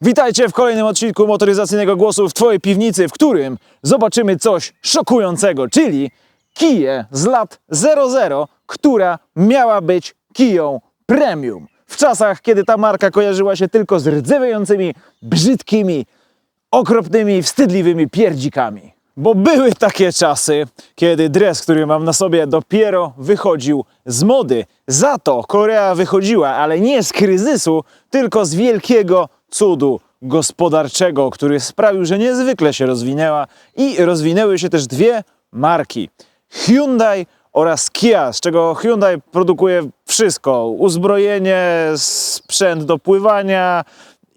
Witajcie w kolejnym odcinku motoryzacyjnego głosu w Twojej piwnicy, w którym zobaczymy coś szokującego, czyli Kiję z lat 00, która miała być Kiją Premium. W czasach, kiedy ta marka kojarzyła się tylko z rdzewiejącymi, brzydkimi, okropnymi, wstydliwymi pierdzikami. Bo były takie czasy, kiedy dres, który mam na sobie, dopiero wychodził z mody. Za to Korea wychodziła, ale nie z kryzysu, tylko z wielkiego cudu gospodarczego, który sprawił, że niezwykle się rozwinęła i rozwinęły się też dwie marki. Hyundai oraz Kia, z czego Hyundai produkuje wszystko: uzbrojenie, sprzęt do pływania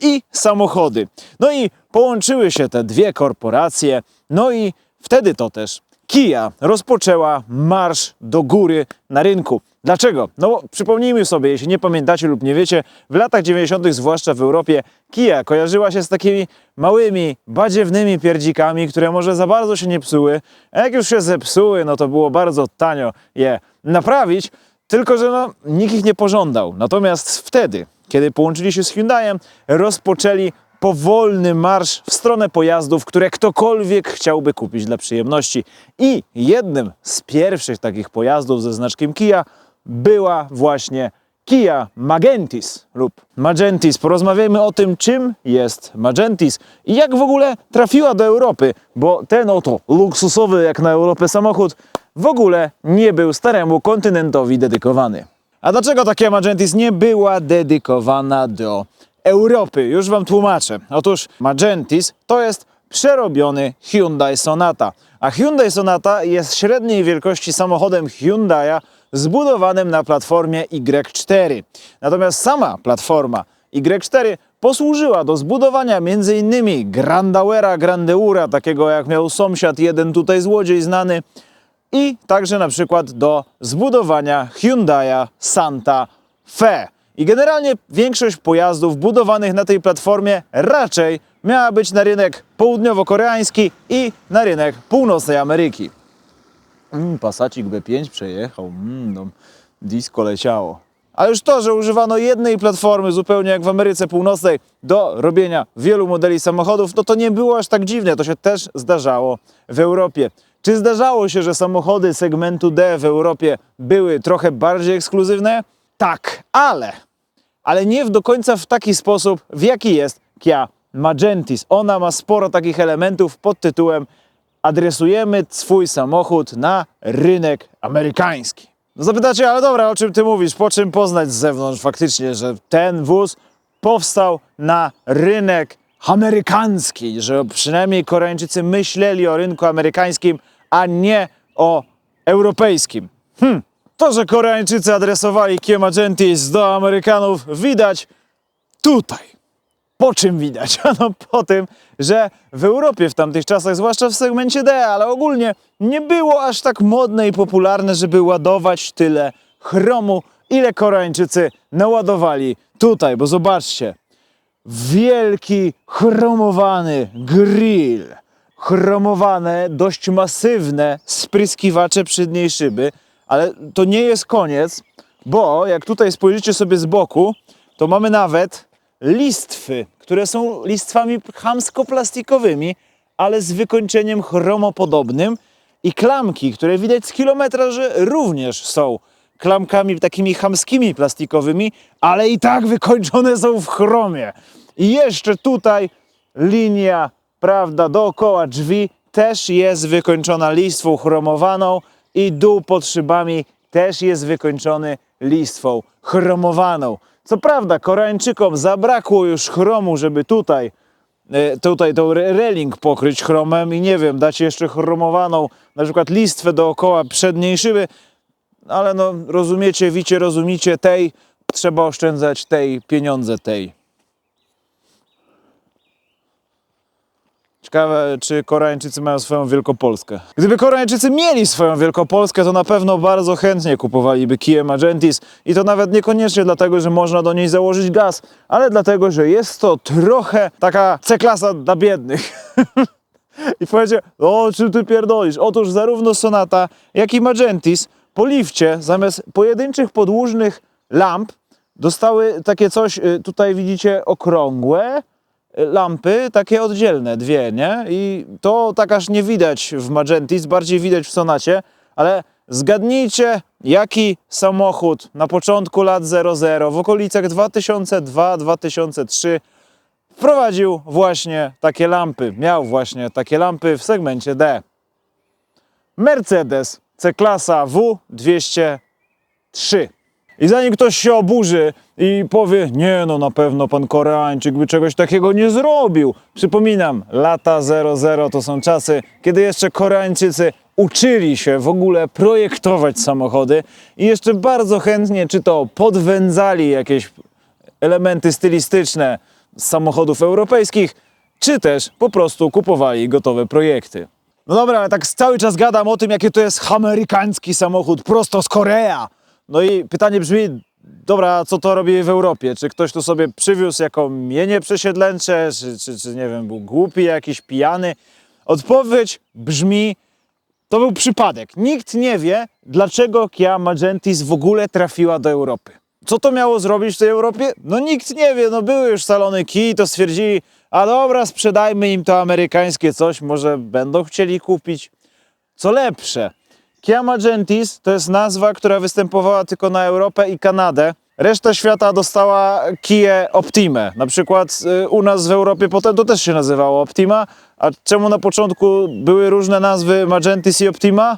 i samochody. No i połączyły się te dwie korporacje, no i wtedy to też Kia rozpoczęła marsz do góry na rynku. Dlaczego? No przypomnijmy sobie, jeśli nie pamiętacie lub nie wiecie, w latach 90., zwłaszcza w Europie, Kia kojarzyła się z takimi małymi, badziewnymi pierdzikami, które może za bardzo się nie psuły, a jak już się zepsuły, no to było bardzo tanio je naprawić, tylko że no, nikt ich nie pożądał. Natomiast wtedy, kiedy połączyli się z Hyundaiem, rozpoczęli powolny marsz w stronę pojazdów, które ktokolwiek chciałby kupić dla przyjemności. I jednym z pierwszych takich pojazdów ze znaczkiem Kia była właśnie Kia Magentis lub Magentis. Porozmawiajmy o tym, czym jest Magentis i jak w ogóle trafiła do Europy, bo ten oto luksusowy jak na Europę samochód w ogóle nie był staremu kontynentowi dedykowany. A dlaczego ta Kia Magentis nie była dedykowana do Europy? Już Wam tłumaczę. Otóż Magentis to jest przerobiony Hyundai Sonata. A Hyundai Sonata jest średniej wielkości samochodem Hyundai'a zbudowanym na platformie Y4. Natomiast sama platforma Y4 posłużyła do zbudowania m.in. Grandauera Grandeura, takiego jak miał sąsiad jeden tutaj złodziej znany, i także na przykład do zbudowania Hyundai'a Santa Fe. I generalnie większość pojazdów budowanych na tej platformie raczej miała być na rynek południowo-koreański i na rynek północnej Ameryki. Mm, Passacik B5 przejechał, mm, no, disco leciało. Ale już to, że używano jednej platformy, zupełnie jak w Ameryce Północnej, do robienia wielu modeli samochodów, no to nie było aż tak dziwne. To się też zdarzało w Europie. Czy zdarzało się, że samochody segmentu D w Europie były trochę bardziej ekskluzywne? Tak, ale, ale nie do końca w taki sposób, w jaki jest Kia Magentis. Ona ma sporo takich elementów pod tytułem adresujemy swój samochód na rynek amerykański. No zapytacie, ale dobra, o czym ty mówisz? Po czym poznać z zewnątrz faktycznie, że ten wóz powstał na rynek amerykański, że przynajmniej Koreańczycy myśleli o rynku amerykańskim, a nie o europejskim. Hm. To, że Koreańczycy adresowali Kia Magentis do Amerykanów widać tutaj. Po czym widać? Ano po tym, że w Europie w tamtych czasach, zwłaszcza w segmencie D, ale ogólnie nie było aż tak modne i popularne, żeby ładować tyle chromu, ile Koreańczycy naładowali tutaj, bo zobaczcie, wielki chromowany grill, chromowane, dość masywne spryskiwacze przedniej szyby, ale to nie jest koniec, bo jak tutaj spojrzycie sobie z boku, to mamy nawet listwy, które są listwami chamsko-plastikowymi, ale z wykończeniem chromopodobnym i klamki, które widać z kilometra, że również są klamkami takimi chamskimi plastikowymi, ale i tak wykończone są w chromie. I jeszcze tutaj linia, prawda, dookoła drzwi też jest wykończona listwą chromowaną i dół pod szybami też jest wykończony listwą chromowaną. Co prawda, Koreańczykom zabrakło już chromu, żeby tutaj, e, tutaj tą re- reling pokryć chromem i nie wiem, dać jeszcze chromowaną na przykład listwę dookoła przedniej szyby, ale no rozumiecie, wicie, rozumicie, tej trzeba oszczędzać, tej pieniądze tej. Ciekawe, czy Koreańczycy mają swoją Wielkopolskę. Gdyby Koreańczycy mieli swoją Wielkopolskę, to na pewno bardzo chętnie kupowaliby Kia Magentis i to nawet niekoniecznie dlatego, że można do niej założyć gaz, ale dlatego, że jest to trochę taka C-klasa dla biednych. I powiecie, o czym ty pierdolisz? Otóż zarówno Sonata, jak i Magentis po lifcie zamiast pojedynczych podłużnych lamp dostały takie coś, y, tutaj widzicie, okrągłe, lampy takie oddzielne, dwie, nie? I to tak aż nie widać w Magentis, bardziej widać w Sonacie, ale zgadnijcie, jaki samochód na początku lat 00, w okolicach 2002-2003 wprowadził właśnie takie lampy, miał właśnie takie lampy w segmencie D. Mercedes C-klasa W203. I zanim ktoś się oburzy i powie, nie no na pewno pan Koreańczyk by czegoś takiego nie zrobił. Przypominam, lata 00 to są czasy, kiedy jeszcze Koreańczycy uczyli się w ogóle projektować samochody i jeszcze bardzo chętnie czy to podwędzali jakieś elementy stylistyczne z samochodów europejskich, czy też po prostu kupowali gotowe projekty. No dobra, ale tak cały czas gadam o tym, jakie to jest amerykański samochód prosto z Korea. No i pytanie brzmi, dobra, co to robi w Europie? Czy ktoś tu sobie przywiózł jako mienie przesiedleńcze, czy, czy, czy nie wiem, był głupi, jakiś pijany? Odpowiedź brzmi, to był przypadek. Nikt nie wie, dlaczego Kia Magentis w ogóle trafiła do Europy. Co to miało zrobić w tej Europie? No nikt nie wie, no były już salony Kia, to stwierdzili, a dobra, sprzedajmy im to amerykańskie coś, może będą chcieli kupić. Co lepsze, Kia Magentis to jest nazwa, która występowała tylko na Europę i Kanadę. Reszta świata dostała Kia Optimę. Na przykład y, u nas w Europie potem to też się nazywało Optima. A czemu na początku były różne nazwy Magentis i Optima?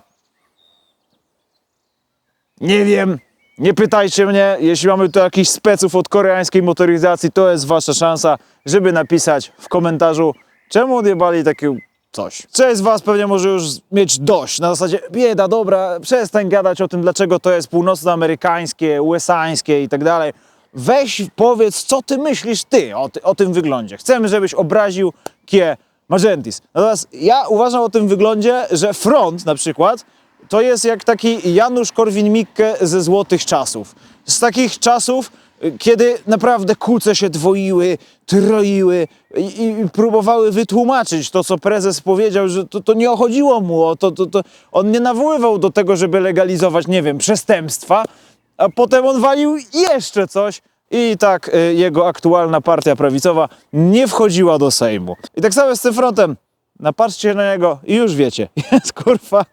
Nie wiem. Nie pytajcie mnie. Jeśli mamy tu jakichś speców od koreańskiej motoryzacji, to jest wasza szansa, żeby napisać w komentarzu, czemu odjebali takie coś. Część z was pewnie może już mieć dość. Na zasadzie, bieda, dobra, przestań gadać o tym, dlaczego to jest północnoamerykańskie, USA-ńskie i tak dalej. Weź powiedz, co ty myślisz ty o, ty o tym wyglądzie. Chcemy, żebyś obraził Kie Magentis. Natomiast ja uważam o tym wyglądzie, że front na przykład to jest jak taki Janusz Korwin-Mikke ze złotych czasów. Z takich czasów, kiedy naprawdę kuce się dwoiły, troiły i, i próbowały wytłumaczyć to, co prezes powiedział, że to, to nie chodziło mu o to, to, to. On nie nawoływał do tego, żeby legalizować, nie wiem, przestępstwa, a potem on walił jeszcze coś i tak y, jego aktualna partia prawicowa nie wchodziła do Sejmu. I tak samo z tym frontem. Napatrzcie na niego i już wiecie, jest kurwa,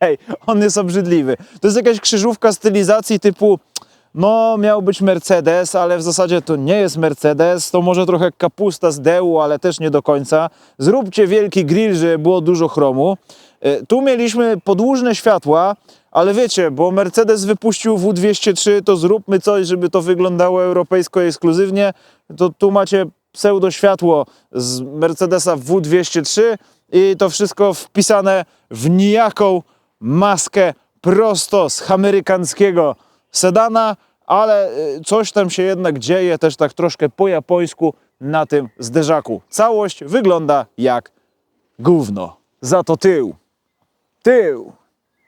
hej, on jest obrzydliwy. To jest jakaś krzyżówka stylizacji typu, no miał być Mercedes, ale w zasadzie to nie jest Mercedes, to może trochę kapusta z dełu, ale też nie do końca. Zróbcie wielki grill, żeby było dużo chromu. Y, Tu mieliśmy podłużne światła, ale wiecie, bo Mercedes wypuścił W203, to zróbmy coś, żeby to wyglądało europejsko ekskluzywnie. To tu macie pseudo światło z Mercedesa W203 i to wszystko wpisane w nijaką maskę prosto z amerykańskiego sedana, ale y, coś tam się jednak dzieje, też tak troszkę po japońsku na tym zderzaku. Całość wygląda jak gówno. Za to tył. Tył.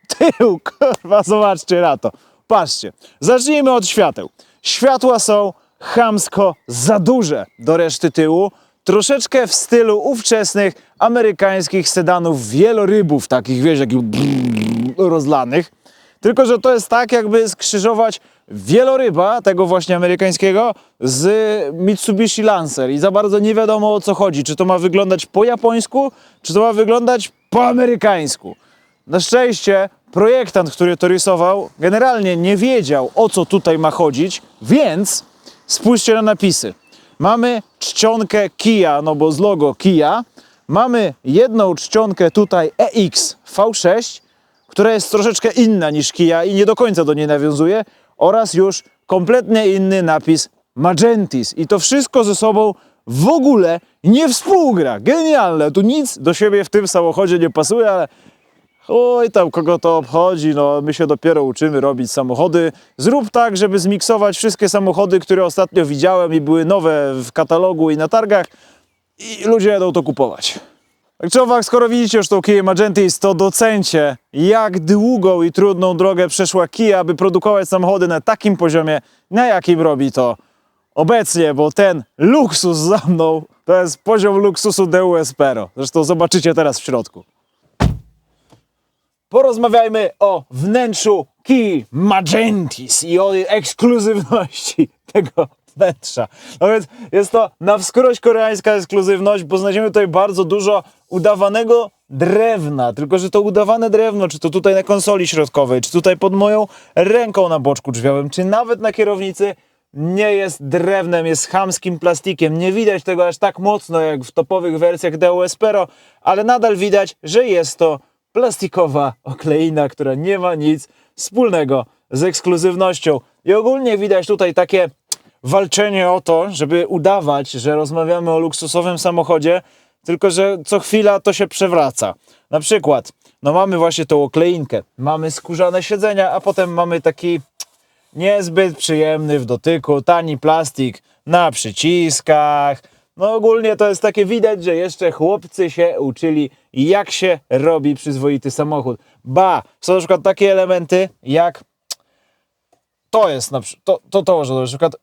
Tył, kurwa, zobaczcie na to. Patrzcie, zacznijmy od świateł. Światła są chamsko za duże do reszty tyłu. Troszeczkę w stylu ówczesnych amerykańskich sedanów wielorybów, takich wiesz, jakich rozlanych. Tylko, że to jest tak, jakby skrzyżować wieloryba, tego właśnie amerykańskiego, z Mitsubishi Lancer. I za bardzo nie wiadomo o co chodzi. Czy to ma wyglądać po japońsku, czy to ma wyglądać po amerykańsku. Na szczęście projektant, który to rysował, generalnie nie wiedział o co tutaj ma chodzić, więc spójrzcie na napisy. Mamy czcionkę Kia, no bo z logo Kia. Mamy jedną czcionkę tutaj EX V6, która jest troszeczkę inna niż Kia i nie do końca do niej nawiązuje, oraz już kompletnie inny napis Magentis. I to wszystko ze sobą w ogóle nie współgra. Genialne. Tu nic do siebie w tym samochodzie nie pasuje, ale Oj, tam kogo to obchodzi, no my się dopiero uczymy robić samochody. Zrób tak, żeby zmiksować wszystkie samochody, które ostatnio widziałem i były nowe w katalogu i na targach i ludzie jadą to kupować. Tak czy owak, skoro widzicie już tą Kia Magentis, to docencie, jak długą i trudną drogę przeszła Kia, aby produkować samochody na takim poziomie, na jakim robi to obecnie, bo ten luksus za mną to jest poziom luksusu DU Espero. Zresztą zobaczycie teraz w środku. Porozmawiajmy o wnętrzu Key Magentis i o ekskluzywności tego wnętrza. No więc jest to na wskroś koreańska ekskluzywność, bo znajdziemy tutaj bardzo dużo udawanego drewna. Tylko, że to udawane drewno, czy to tutaj na konsoli środkowej, czy tutaj pod moją ręką na boczku drzwiowym, czy nawet na kierownicy, nie jest drewnem, jest chamskim plastikiem. Nie widać tego aż tak mocno jak w topowych wersjach DOS Pero, ale nadal widać, że jest to plastikowa okleina, która nie ma nic wspólnego z ekskluzywnością. I ogólnie widać tutaj takie walczenie o to, żeby udawać, że rozmawiamy o luksusowym samochodzie, tylko że co chwila to się przewraca. Na przykład, no mamy właśnie tą okleinkę, mamy skórzane siedzenia, a potem mamy taki niezbyt przyjemny w dotyku, tani plastik na przyciskach. No ogólnie to jest takie widać, że jeszcze chłopcy się uczyli jak się robi przyzwoity samochód. Ba, są na przykład takie elementy jak to jest na przykład, to, to, to, że na przykład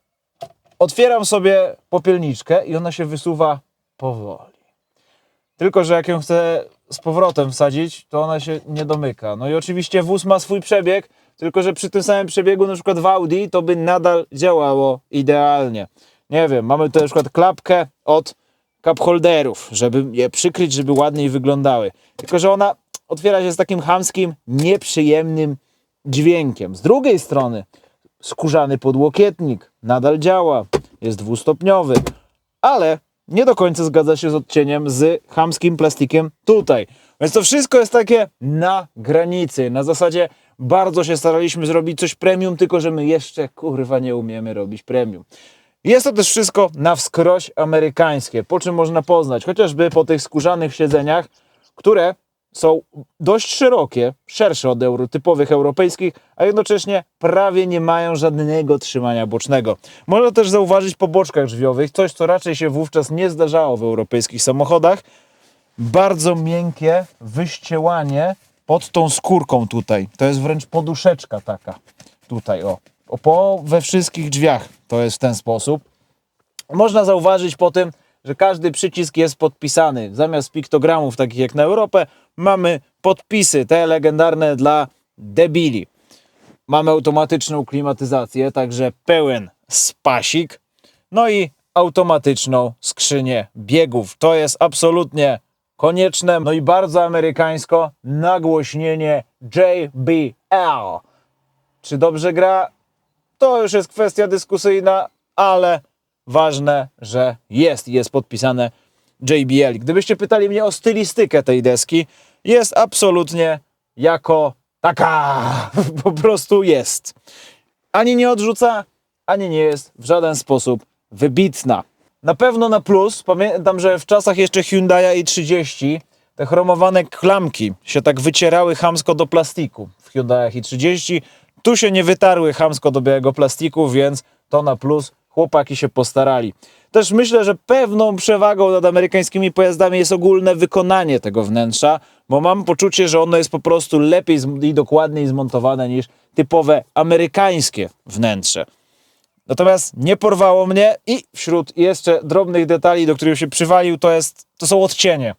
otwieram sobie popielniczkę i ona się wysuwa powoli. Tylko, że jak ją chcę z powrotem wsadzić, to ona się nie domyka. No i oczywiście wóz ma swój przebieg, tylko że przy tym samym przebiegu, na przykład w Audi, to by nadal działało idealnie. Nie wiem, mamy tu na przykład klapkę od cup holderów, żeby je przykryć, żeby ładniej wyglądały. Tylko, że ona otwiera się z takim chamskim, nieprzyjemnym dźwiękiem. Z drugiej strony skórzany podłokietnik nadal działa, jest dwustopniowy, ale nie do końca zgadza się z odcieniem z chamskim plastikiem tutaj. Więc to wszystko jest takie na granicy. Na zasadzie bardzo się staraliśmy zrobić coś premium, tylko że my jeszcze kurwa nie umiemy robić premium. Jest to też wszystko na wskroś amerykańskie, po czym można poznać, chociażby po tych skórzanych siedzeniach, które są dość szerokie, szersze od euro, typowych europejskich, a jednocześnie prawie nie mają żadnego trzymania bocznego. Można też zauważyć po boczkach drzwiowych, coś co raczej się wówczas nie zdarzało w europejskich samochodach, bardzo miękkie wyściełanie pod tą skórką tutaj. To jest wręcz poduszeczka taka tutaj, o. o po, we wszystkich drzwiach to jest w ten sposób. Można zauważyć po tym, że każdy przycisk jest podpisany. Zamiast piktogramów takich jak na Europę, mamy podpisy, te legendarne dla debili. Mamy automatyczną klimatyzację, także pełen spasik. No i automatyczną skrzynię biegów. To jest absolutnie konieczne. No i bardzo amerykańsko nagłośnienie JBL. Czy dobrze gra? To już jest kwestia dyskusyjna, ale ważne, że jest jest podpisane JBL. Gdybyście pytali mnie o stylistykę tej deski, jest absolutnie jako taka. Po prostu jest. Ani nie odrzuca, ani nie jest w żaden sposób wybitna. Na pewno na plus, pamiętam, że w czasach jeszcze Hyundai i30 te chromowane klamki się tak wycierały chamsko do plastiku w Hyundai i30. Tu się nie wytarły chamsko do białego plastiku, więc to na plus chłopaki się postarali. Też myślę, że pewną przewagą nad amerykańskimi pojazdami jest ogólne wykonanie tego wnętrza, bo mam poczucie, że ono jest po prostu lepiej i dokładniej zmontowane niż typowe amerykańskie wnętrze. Natomiast nie porwało mnie i wśród jeszcze drobnych detali, do których się przywalił, to, jest, to są odcienie.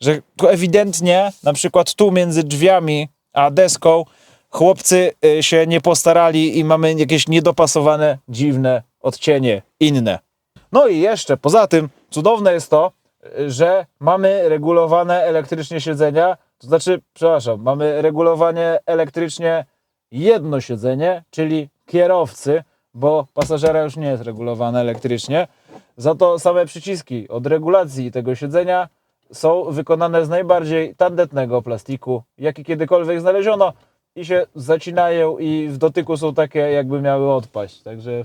Że tu ewidentnie, na przykład tu między drzwiami a deską, chłopcy y, się nie postarali i mamy jakieś niedopasowane, dziwne odcienie, inne. No i jeszcze poza tym cudowne jest to, że mamy regulowane elektrycznie siedzenia, to znaczy, przepraszam, mamy regulowanie elektrycznie jedno siedzenie, czyli kierowcy, bo pasażera już nie jest regulowane elektrycznie. Za to same przyciski od regulacji tego siedzenia są wykonane z najbardziej tandetnego plastiku, jaki kiedykolwiek znaleziono i się zacinają i w dotyku są takie jakby miały odpaść. Także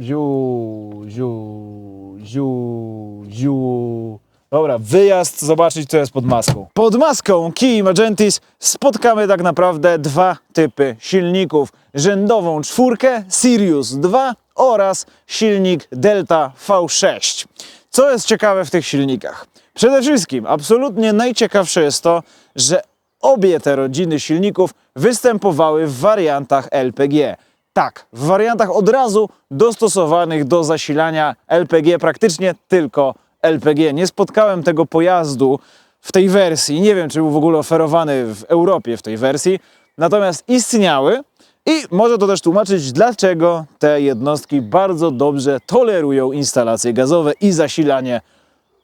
ziu, ziu, ziu, ziu. Dobra, wyjazd, zobaczyć co jest pod maską. Pod maską Key Magentis spotkamy tak naprawdę dwa typy silników. Rzędową czwórkę Sirius 2 oraz silnik Delta V6. Co jest ciekawe w tych silnikach? Przede wszystkim, absolutnie najciekawsze jest to, że obie te rodziny silników występowały w wariantach LPG. Tak, w wariantach od razu dostosowanych do zasilania LPG, praktycznie tylko LPG. Nie spotkałem tego pojazdu w tej wersji. Nie wiem, czy był w ogóle oferowany w Europie w tej wersji. Natomiast istniały I może to też tłumaczyć, dlaczego te jednostki bardzo dobrze tolerują instalacje gazowe i zasilanie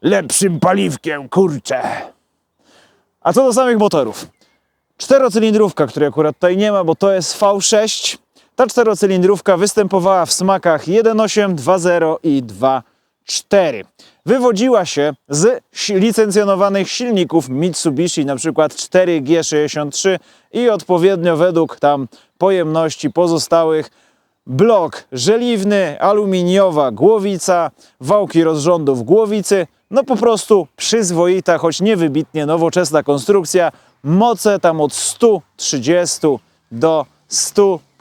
lepszym paliwkiem, kurczę. A co do samych motorów? Czterocylindrówka, której akurat tutaj nie ma, bo to jest V6. Ta czterocylindrówka występowała w smakach 1.8, 2.0 i 2.4. Wywodziła się z licencjonowanych silników Mitsubishi, przykład 4G63 i odpowiednio według tam pojemności pozostałych blok żeliwny, aluminiowa głowica, wałki rozrządów głowicy, no po prostu przyzwoita, choć niewybitnie nowoczesna konstrukcja, moce tam od 130 do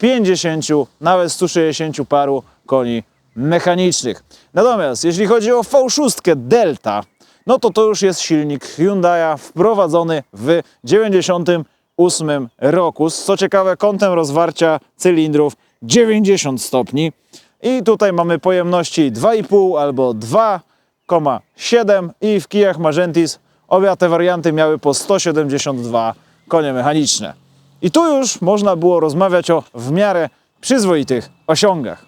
150, nawet 160 paru koni mechanicznych. Natomiast jeśli chodzi o V6 Delta, no to to już jest silnik Hyundai'a wprowadzony w 98 roku co ciekawe kątem rozwarcia cylindrów 90 stopni. I tutaj mamy pojemności 2,5 albo 2,7 i w kijach Magentis obie te warianty miały po 172 konie mechaniczne. I tu już można było rozmawiać o w miarę przyzwoitych osiągach.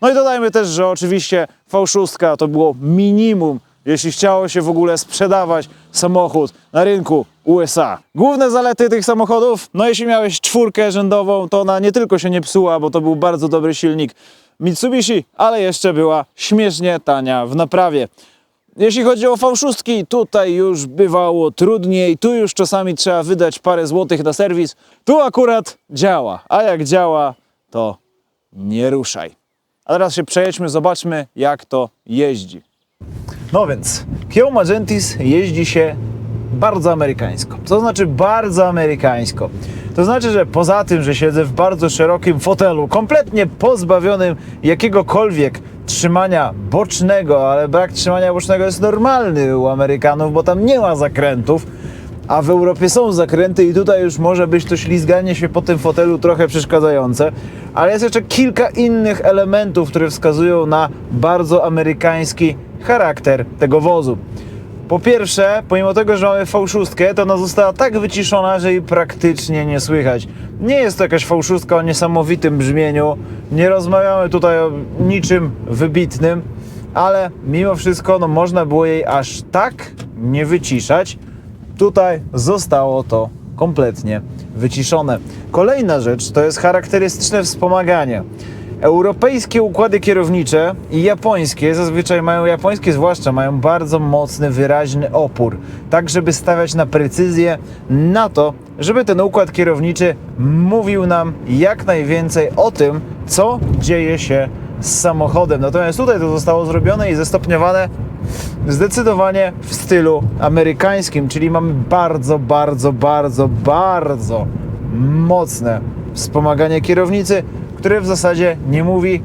No i dodajmy też, że oczywiście V6 to było minimum, jeśli chciało się w ogóle sprzedawać samochód na rynku USA. Główne zalety tych samochodów, no jeśli miałeś czwórkę rzędową, to ona nie tylko się nie psuła, bo to był bardzo dobry silnik Mitsubishi, ale jeszcze była śmiesznie tania w naprawie. Jeśli chodzi o V6, tutaj już bywało trudniej, tu już czasami trzeba wydać parę złotych na serwis. Tu akurat działa, a jak działa, to nie ruszaj. A teraz się przejedźmy, zobaczmy jak to jeździ. No więc, Kia Magentis jeździ się bardzo amerykańsko. Co znaczy bardzo amerykańsko? To znaczy, że poza tym, że siedzę w bardzo szerokim fotelu, kompletnie pozbawionym jakiegokolwiek trzymania bocznego, ale brak trzymania bocznego jest normalny u Amerykanów, bo tam nie ma zakrętów, a w Europie są zakręty i tutaj już może być to ślizganie się po tym fotelu trochę przeszkadzające, ale jest jeszcze kilka innych elementów, które wskazują na bardzo amerykański charakter tego wozu. Po pierwsze, pomimo tego, że mamy V6, to ona została tak wyciszona, że jej praktycznie nie słychać. Nie jest to jakaś V6 o niesamowitym brzmieniu, nie rozmawiamy tutaj o niczym wybitnym, ale mimo wszystko no, można było jej aż tak nie wyciszać. Tutaj zostało to kompletnie wyciszone. Kolejna rzecz to jest charakterystyczne wspomaganie. Europejskie układy kierownicze i japońskie, zazwyczaj mają, japońskie zwłaszcza, mają bardzo mocny, wyraźny opór. Tak, żeby stawiać na precyzję, na to, żeby ten układ kierowniczy mówił nam jak najwięcej o tym, co dzieje się z samochodem. Natomiast tutaj to zostało zrobione i zestopniowane zdecydowanie w stylu amerykańskim, czyli mamy bardzo, bardzo, bardzo, bardzo mocne wspomaganie kierownicy, które w zasadzie nie mówi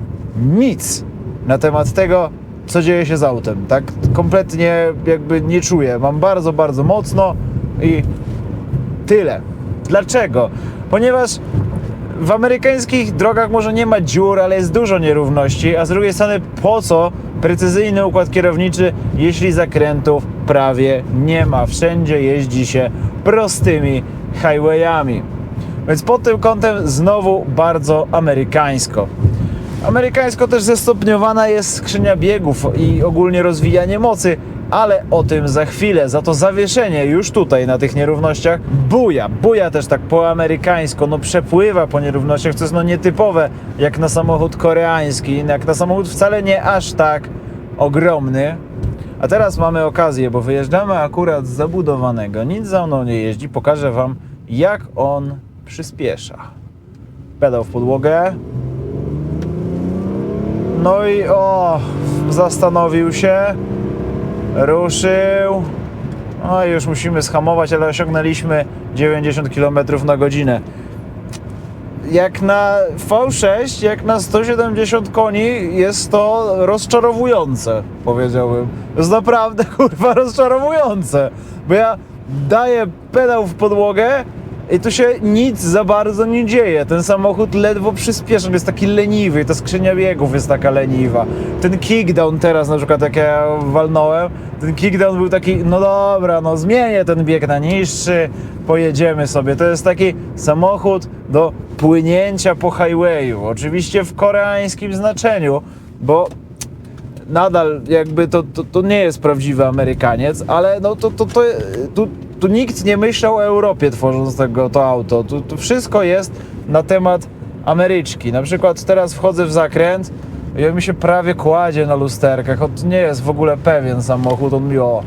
nic na temat tego, co dzieje się z autem. Tak kompletnie jakby nie czuję. Mam bardzo, bardzo mocno i tyle. Dlaczego? Ponieważ w amerykańskich drogach może nie ma dziur, ale jest dużo nierówności, a z drugiej strony po co precyzyjny układ kierowniczy, jeśli zakrętów prawie nie ma. Wszędzie jeździ się prostymi highwayami. Więc pod tym kątem znowu bardzo amerykańsko. Amerykańsko też zestopniowana jest skrzynia biegów i ogólnie rozwijanie mocy, ale o tym za chwilę. Za to zawieszenie już tutaj na tych nierównościach buja. Buja też tak po amerykańsko, no przepływa po nierównościach, co jest no nietypowe jak na samochód koreański, jak na samochód wcale nie aż tak ogromny. A teraz mamy okazję, bo wyjeżdżamy akurat z zabudowanego. Nic za mną nie jeździ. Pokażę Wam, jak on przyspiesza. Pedał w podłogę. No i o, zastanowił się, ruszył. No i już musimy schamować, ale osiągnęliśmy 90 km na godzinę. Jak na V6, jak na 170 koni jest to rozczarowujące, powiedziałbym. Jest naprawdę kurwa rozczarowujące, bo ja daję pedał w podłogę i tu się nic za bardzo nie dzieje. Ten samochód ledwo przyspiesza, jest taki leniwy, ta skrzynia biegów jest taka leniwa. Ten kickdown teraz na przykład jak ja walnąłem, ten kickdown był taki, no dobra, no zmienię ten bieg na niższy, pojedziemy sobie. To jest taki samochód do płynięcia po highwayu. Oczywiście w koreańskim znaczeniu, bo nadal jakby to, to, to nie jest prawdziwy Amerykaniec, ale no to, to, to, tu, tu nikt nie myślał o Europie tworząc tego, to auto. Tu, tu wszystko jest na temat Ameryczki. Na przykład teraz wchodzę w zakręt i on mi się prawie kładzie na lusterkach. On nie jest w ogóle pewien samochód, on mi o,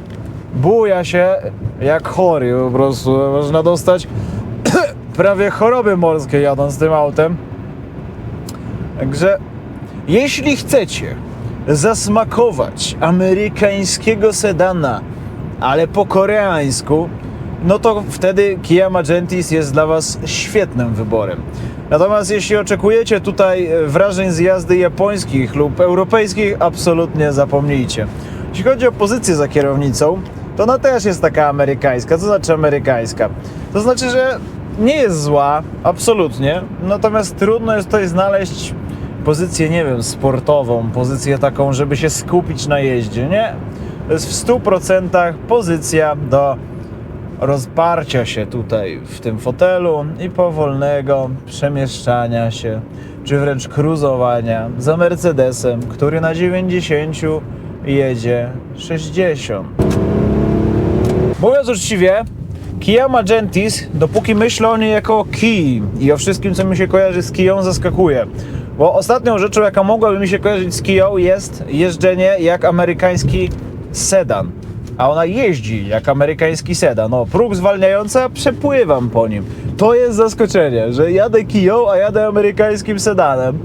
buja się jak chory po prostu. Można dostać prawie choroby morskie jadąc tym autem. Także jeśli chcecie zasmakować amerykańskiego sedana, ale po koreańsku, no to wtedy Kia Magentis jest dla Was świetnym wyborem. Natomiast jeśli oczekujecie tutaj wrażeń z jazdy japońskich lub europejskich, absolutnie zapomnijcie. Jeśli chodzi o pozycję za kierownicą, to ona też jest taka amerykańska. Co znaczy amerykańska? To znaczy, że nie jest zła, absolutnie, natomiast trudno jest tutaj znaleźć pozycję, nie wiem, sportową, pozycję taką, żeby się skupić na jeździe. Nie. To jest w 100% pozycja do rozparcia się tutaj w tym fotelu i powolnego przemieszczania się, czy wręcz cruzowania za Mercedesem, który na 90 jedzie 60. Mówiąc uczciwie, Kia Magentis, dopóki myślę o niej jako o Kii i o wszystkim, co mi się kojarzy z Kiją, zaskakuje. Bo ostatnią rzeczą, jaka mogłaby mi się kojarzyć z Kiją, jest jeżdżenie jak amerykański sedan. A ona jeździ jak amerykański sedan. No, próg zwalniający, przepływam po nim. To jest zaskoczenie, że jadę Kiją, a jadę amerykańskim sedanem.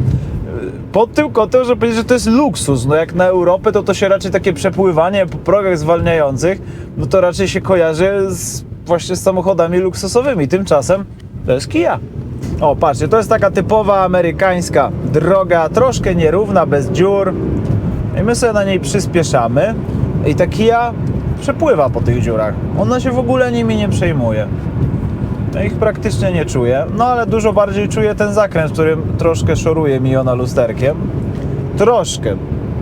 Pod tym kątem, że powiedzieć, że to jest luksus. No jak na Europę, to to się raczej takie przepływanie po progach zwalniających, no to raczej się kojarzy z, właśnie z samochodami luksusowymi. Tymczasem to jest Kia. O, patrzcie, to jest taka typowa amerykańska droga, troszkę nierówna, bez dziur. I my sobie na niej przyspieszamy. I ta Kia przepływa po tych dziurach. Ona się w ogóle nimi nie przejmuje. Ja ich praktycznie nie czuję, no ale dużo bardziej czuję ten zakręt, w którym troszkę szoruje mi ona lusterkiem. Troszkę.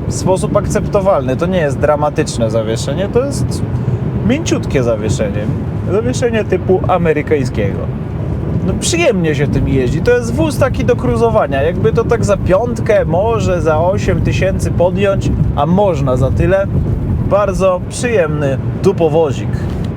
W sposób akceptowalny. To nie jest dramatyczne zawieszenie, to jest mięciutkie zawieszenie. Zawieszenie typu amerykańskiego. No przyjemnie się tym jeździ. To jest wóz taki do cruzowania. Jakby to tak za piątkę, może za 8 tysięcy podjąć, a można za tyle. Bardzo przyjemny dupowozik.